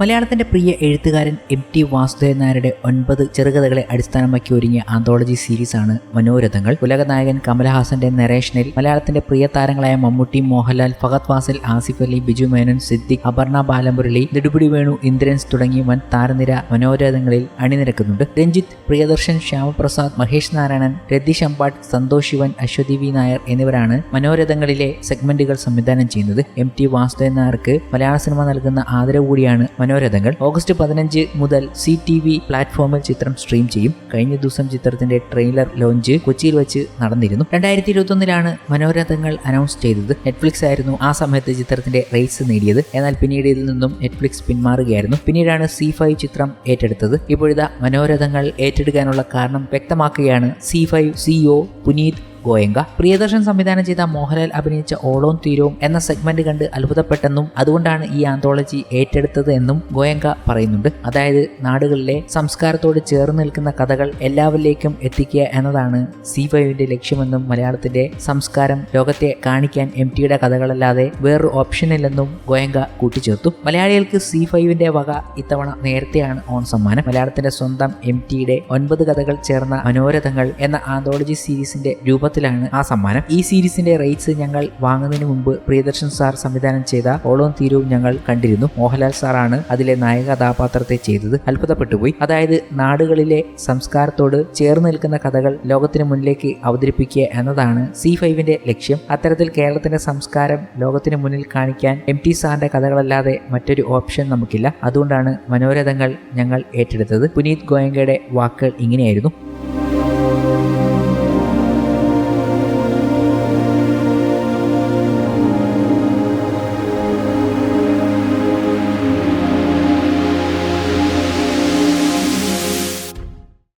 മലയാളത്തിന്റെ പ്രിയ എഴുത്തുകാരൻ M T Vasudevan നായരുടെ ഒൻപത് ചെറുകഥകളെ അടിസ്ഥാനമാക്കി ഒരുങ്ങിയ ആന്തോളജി സീരീസാണ് മനോരഥങ്ങൾ. ഉലകനായകൻ കമലഹാസന്റെ നരേഷനിൽ മലയാളത്തിന്റെ പ്രിയ താരങ്ങളായ മമ്മൂട്ടി മോഹൻലാൽ ഫഹദ് വാസിൽ ആസിഫ് അലി ബിജു മേനൻ സിദ്ദിഖ് അപർണ ബാലമുരളി നെടുപിടി വേണു ഇന്ദ്രൻസ് തുടങ്ങിയ വൻ താരനിര മനോരഥങ്ങളിൽ അണിനിരക്കുന്നുണ്ട്. രഞ്ജിത്ത് പ്രിയദർശൻ ശ്യാമപ്രസാദ് മഹേഷ് നാരായണൻ രതീഷ് അമ്പാട്ട് സന്തോഷ് ശിവൻ അശ്വതി വി നായർ എന്നിവരാണ് മനോരഥങ്ങളിലെ സെഗ്മെന്റുകൾ സംവിധാനം ചെയ്യുന്നത്. എം ടി വാസുദേവൻ നായർക്ക് മലയാള സിനിമ നൽകുന്ന ആദരവ് കൂടിയാണ് മനോരഥങ്ങൾ ഓഗസ്റ്റ് പതിനഞ്ച് മുതൽ സി ടി വി പ്ലാറ്റ്ഫോമിൽ ചിത്രം സ്ട്രീം ചെയ്യും. കഴിഞ്ഞ ദിവസം ചിത്രത്തിന്റെ ട്രെയിലർ ലോഞ്ച് കൊച്ചിയിൽ വെച്ച് നടന്നിരുന്നു. രണ്ടായിരത്തി ഇരുപത്തൊന്നിലാണ് മനോരഥങ്ങൾ അനൗൺസ് ചെയ്തത്. നെറ്റ്ഫ്ലിക്സ് ആയിരുന്നു ആ സമയത്ത് ചിത്രത്തിന്റെ റേറ്റ്സ് നേടിയത്. എന്നാൽ പിന്നീട് ഇതിൽ നിന്നും നെറ്റ്ഫ്ലിക്സ് പിന്മാറുകയായിരുന്നു. പിന്നീടാണ് സി ഫൈവ് ചിത്രം ഏറ്റെടുത്തത്. ഇപ്പോഴത്തെ മനോരഥങ്ങൾ ഏറ്റെടുക്കാനുള്ള കാരണം വ്യക്തമാക്കുകയാണ് C five CEO Puneet Goenka. Priyadarshan സംവിധാനം ചെയ്ത മോഹൻലാൽ അഭിനയിച്ച ഓളോം തീരവും എന്ന സെഗ്മെന്റ് കണ്ട് അത്ഭുതപ്പെട്ടെന്നും അതുകൊണ്ടാണ് ഈ ആന്തോളജി ഏറ്റെടുത്തത് എന്നും ഗോയങ്ക പറയുന്നുണ്ട്. അതായത് നാടുകളിലെ സംസ്കാരത്തോട് ചേർന്ന് നിൽക്കുന്ന കഥകൾ എല്ലാവരിലേക്കും എത്തിക്കുക എന്നതാണ് സി ഫൈവിന്റെ ലക്ഷ്യമെന്നും മലയാളത്തിന്റെ സംസ്കാരം ലോകത്തെ കാണിക്കാൻ എം ടിയുടെ കഥകളല്ലാതെ വേറൊരു ഓപ്ഷനില്ലെന്നും ഗോയങ്ക കൂട്ടിച്ചേർത്തു. മലയാളികൾക്ക് സി ഫൈവിന്റെ വക ഇത്തവണ നേരത്തെയാണ് ഓൺ സമ്മാനം. മലയാളത്തിന്റെ സ്വന്തം എം ടിയുടെ ഒൻപത് കഥകൾ ചേർന്ന മനോരഥങ്ങൾ എന്ന ആന്തോളജി സീരീസിന്റെ രൂപത്തിലാണ് ആ സമ്മാനം. ഈ സീരീസിന്റെ റേറ്റ്സ് ഞങ്ങൾ വാങ്ങുന്നതിന് മുമ്പ് പ്രിയദർശൻ സാർ സംവിധാനം ചെയ്ത ഓളോം തീരവും ഞങ്ങൾ കണ്ടിരുന്നു. മോഹൻലാൽ സാറാണ് അതിലെ നായക കഥാപാത്രത്തെ ചെയ്തത്. അത്ഭുതപ്പെട്ടുപോയി അതായത് നാടുകളിലെ സംസ്കാരത്തോട് ചേർന്ന് നിൽക്കുന്ന കഥകൾ ലോകത്തിന് മുന്നിലേക്ക് അവതരിപ്പിക്കുക എന്നതാണ് സി ഫൈവിന്റെ ലക്ഷ്യം. അത്തരത്തിൽ കേരളത്തിന്റെ സംസ്കാരം ലോകത്തിന് മുന്നിൽ കാണിക്കാൻ എം ടി സാറിന്റെ കഥകളല്ലാതെ മറ്റൊരു ഓപ്ഷൻ നമുക്കില്ല. അതുകൊണ്ടാണ് മനോരഥങ്ങൾ ഞങ്ങൾ ഏറ്റെടുത്തത്. പുനീത് ഗോയങ്കയുടെ വാക്കുകൾ ഇങ്ങനെയായിരുന്നു.